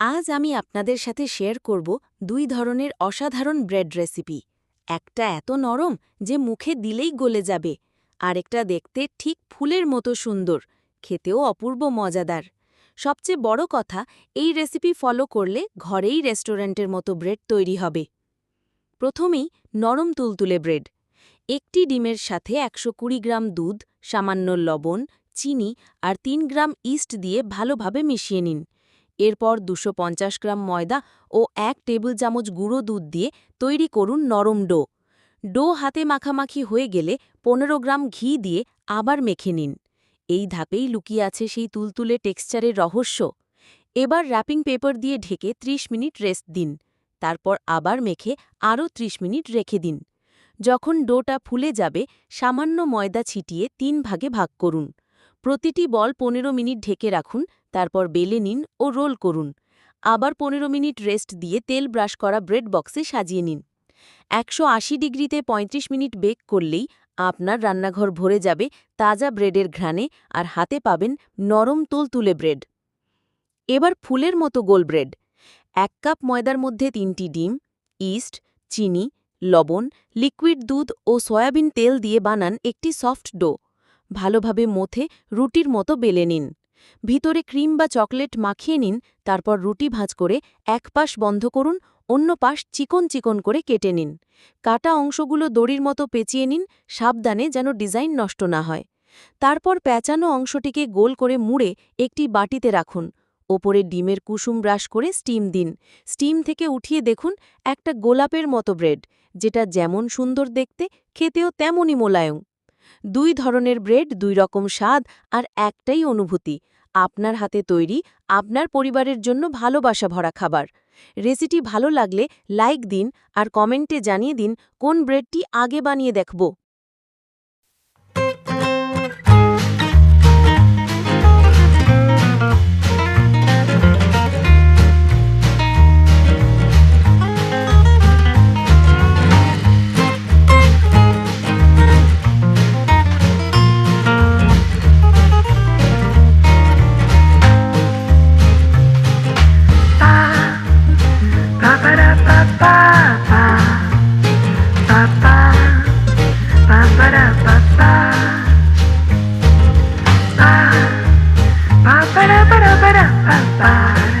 আজ আমি আপনাদের সাথে শেয়ার করব দুই ধরনের অসাধারণ ব্রেড রেসিপি। একটা এত নরম যে মুখে দিলেই গলে যাবে, আরেকটা দেখতে ঠিক ফুলের মতো সুন্দর, খেতেও অপূর্ব মজাদার। সবচেয়ে বড় কথা, এই রেসিপি ফলো করলে ঘরেই রেস্টুরেন্টের মতো ব্রেড তৈরি হবে। প্রথমেই নরম তুলতুলে ব্রেড, একটি ডিমের সাথে একশো কুড়ি গ্রাম দুধ, সামান্য লবণ, চিনি আর তিন গ্রাম ইস্ট দিয়ে ভালোভাবে মিশিয়ে নিন। এরপর দুশো গ্রাম ময়দা ও এক টেবিল চামচ গুঁড়ো দুধ দিয়ে তৈরি করুন নরম ডো। ডো হাতে মাখামাখি হয়ে গেলে পনেরো গ্রাম ঘি দিয়ে আবার মেখে নিন। এই ধাপেই লুকিয়ে আছে সেই তুলতুলে টেক্সচারের রহস্য। এবার র্যাপিং পেপার দিয়ে ঢেকে ৩০ মিনিট রেস্ট দিন। তারপর আবার মেখে আরও ৩০ মিনিট রেখে দিন। যখন ডোটা ফুলে যাবে, সামান্য ময়দা ছিটিয়ে তিন ভাগে ভাগ করুন। প্রতিটি বল পনেরো মিনিট ঢেকে রাখুন, তারপর বেলে নিন ও রোল করুন। আবার পনেরো মিনিট রেস্ট দিয়ে তেল ব্রাশ করা ব্রেড বক্সে সাজিয়ে নিন। একশো আশি ডিগ্রিতে ৩৫ মিনিট বেক করলেই আপনার রান্নাঘর ভরে যাবে তাজা ব্রেডের ঘ্রাণে আর হাতে পাবেন নরম তুলতুলে ব্রেড। এবার ফুলের মতো গোল ব্রেড। এক কাপ ময়দার মধ্যে তিনটি ডিম, ইস্ট, চিনি, লবণ, লিকুইড দুধ ও সয়াবিন তেল দিয়ে বানান একটি সফট ডো। ভালোভাবে মথে রুটির মতো বেলে নিন। ভিতরে ক্রিম বা চকলেট মাখিয়ে নিন, তারপর রুটি ভাঁজ করে এক পাশ বন্ধ করুন, অন্য পাশ চিকন চিকন করে কেটে নিন। কাটা অংশগুলো দড়ির মতো পেঁচিয়ে নিন, সাবধানে যেন ডিজাইন নষ্ট না হয়। তারপর প্যাঁচানো অংশটিকে গোল করে মুড়ে একটি বাটিতে রাখুন। ওপরে ডিমের কুসুম ব্রাশ করে স্টিম দিন। স্টিম থেকে উঠিয়ে দেখুন, একটা গোলাপের মতো ব্রেড, যেটা যেমন সুন্দর দেখতে, খেতেও তেমনই মোলায়ম। দুই ধরনের ব্রেড, দুই রকম স্বাদ আর একটাই অনুভূতি। আপনার হাতে তৈরি, আপনার পরিবারের জন্য ভালোবাসা ভরা খাবার। রেসিপি ভালো লাগলে লাইক দিন আর কমেন্টে জানিয়ে দিন কোন ব্রেডটি আগে বানিয়ে দেখব। bye.